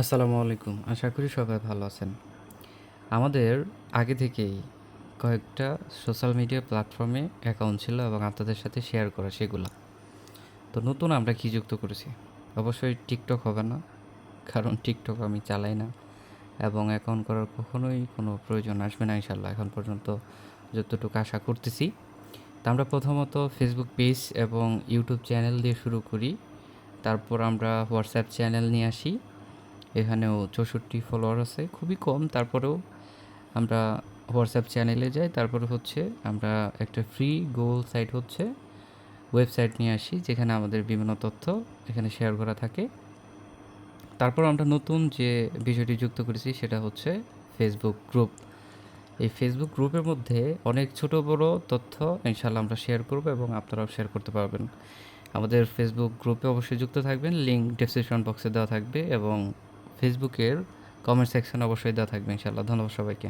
আসসালামু আলাইকুম। আশা করি সবাই ভালো আছেন। আমাদের আগে থেকেই কয়েকটা সোশ্যাল মিডিয়া প্ল্যাটফর্মে অ্যাকাউন্ট ছিল এবং আপনাদের সাথে শেয়ার করা সেগুলো। তো নতুন আমরা কি যুক্ত করেছি? অবশ্যই টিকটক হবে না, কারণ টিকটক আমি চালাই না এবং অ্যাকাউন্ট করার কখনোই কোনো প্রয়োজন আসবে না ইনশাল্লাহ এখন পর্যন্ত যতটুকু আশা করতেছি। তা আমরা প্রথমত ফেসবুক পেজ এবং ইউটিউব চ্যানেল দিয়ে শুরু করি। তারপর আমরা হোয়াটসঅ্যাপ চ্যানেল নিয়ে আসি। এখানেও চৌষট্টি ফলোয়ার আছে, খুবই কম। তারপরেও আমরা হোয়াটসঅ্যাপ চ্যানেলে যাই, তারপরে হচ্ছে আমরা একটা ফ্রি গোল সাইট হচ্ছে ওয়েবসাইট নিয়ে আসি, যেখানে আমাদের বিভিন্ন তথ্য এখানে শেয়ার করা থাকে। তারপর আমরা নতুন যে বিষয়টি যুক্ত করেছি, সেটা হচ্ছে ফেসবুক গ্রুপ এই ফেসবুক গ্রুপের মধ্যে অনেক ছোট বড় তথ্য ইনশাল্লাহ আমরা শেয়ার করব এবং আপনারাও শেয়ার করতে পারবেন। আমাদের ফেসবুক গ্রুপে অবশ্যই যুক্ত থাকবেন লিঙ্ক ডেসক্রিপশন বক্সে দেওয়া থাকবে এবং ফেসবুকের কমেন্ট সেকশন অবশ্যই দেওয়া থাকবে ইনশাল্লাহ ধন্যবাদ সবাইকে।